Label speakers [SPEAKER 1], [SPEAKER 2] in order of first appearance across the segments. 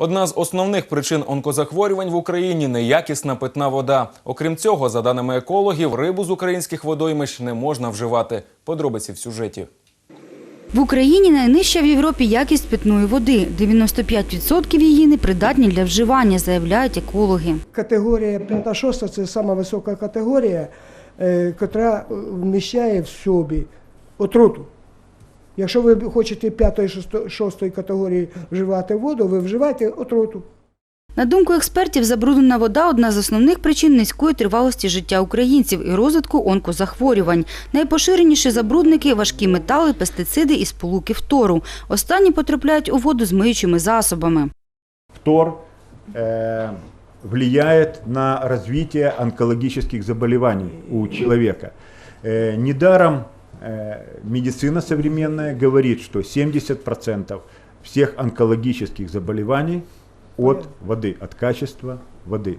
[SPEAKER 1] Одна з основних причин онкозахворювань в Україні неякісна питна вода. Окрім цього, за даними екологів, рибу з українських водоймищ не можна вживати. Подробиці в сюжеті.
[SPEAKER 2] В Україні найнижча в Європі якість питної води. 95% її непридатні для вживання, заявляють екологи.
[SPEAKER 3] Категорія 5-6 це сама висока категорія, е, яка вміщає в собі отруту. Якщо ви хочете 5-6 категорії вживати воду, ви вживаєте отруту.
[SPEAKER 2] На думку експертів, забруднена вода – одна з основних причин низької тривалості життя українців і розвитку онкозахворювань. Найпоширеніші забрудники – важкі метали, пестициди і сполуки фтору. Останні потрапляють у воду з миючими засобами.
[SPEAKER 4] Фтор э, влияет на развитие онкологических заболеваний у человека. Э, недаром э, медицина современная говорит, что 70% всех онкологических заболеваний от воды, от качества воды.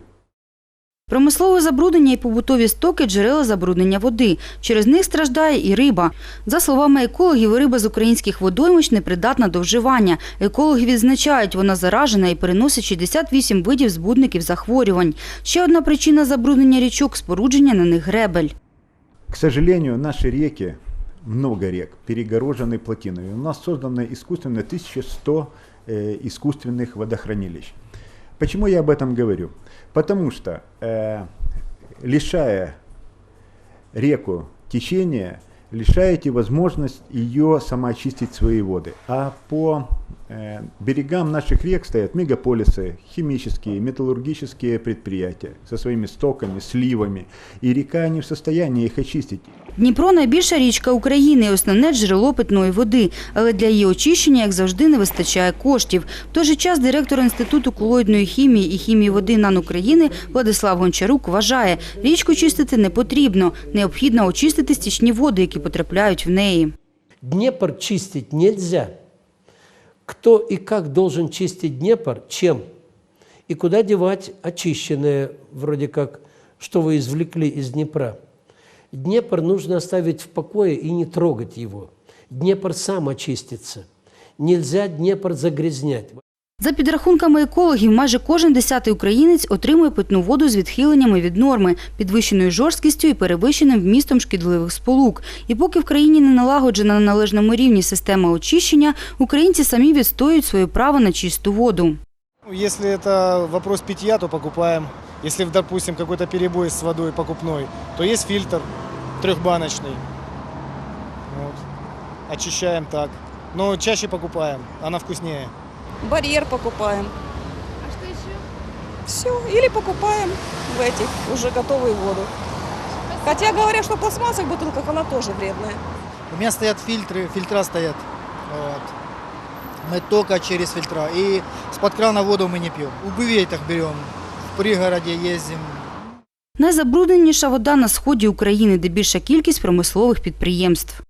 [SPEAKER 2] Промислове забруднення і побутові стоки – джерела забруднення води. Через них страждає і риба. За словами екологів, риба з українських водоймищ непридатна до вживання. Екологи відзначають, вона заражена і переносить 68 видів збудників захворювань. Ще одна причина забруднення річок – спорудження на них гребель.
[SPEAKER 4] К сожалению, наши реки, много рек, перегорожены плотинами. У нас создано искусственно 1100 э, искусственных водохранилищ. Почему я об этом говорю? Потому что, э, лишая реку течения, лишаете возможность ее самоочистить свои воды. А по берегам наших рек стоят мегаполисы, химические, металлургические предприятия со своими стоками, сливами. И река не в состоянии их очистить.
[SPEAKER 2] Дніпро – найбільша річка України і основне джерело питної води. Але для її очищення, як завжди, не вистачає коштів. В той же час директор Інституту колоїдної хімії і хімії води НАН України Владислав Гончарук вважає, річку чистити не потрібно. Необхідно очистити стічні води, які потрапляють в неї.
[SPEAKER 5] Днепр чистить нельзя. Кто и как должен чистить Днепр, чем? И куда девать очищенное, вроде как, что вы извлекли из Днепра? Днепр нужно оставить в покое и не трогать его. Днепр сам очистится. Нельзя Днепр загрязнять.
[SPEAKER 2] За підрахунками екологів, майже кожен десятий українець отримує питну воду з відхиленнями від норми, підвищеною жорсткістю і перевищеним вмістом шкідливих сполук. І поки в країні не налагоджена на належному рівні система очищення, українці самі відстоюють своє право на чисту воду.
[SPEAKER 6] Ну, Если это вопрос питья, то покупаем. Если, допустим, какой-то перебой с водой покупной, то есть фильтр трехбаночный. Вот. Очищаем так. Но чаще покупаем, она вкуснее
[SPEAKER 7] барьер покупаем. А что еще? Все. Или покупаем в этих уже готовую воду. Хотя говорят, что в пластмассовых бутылках она тоже вредная.
[SPEAKER 8] У меня стоят фильтры, фильтра стоят. Вот. Мы только через фильтра. И с-под крана воду мы не пьем. У бюветах берем. В пригороде ездим.
[SPEAKER 2] Найзабрудненіша вода на сході України, де більша кількість промислових підприємств.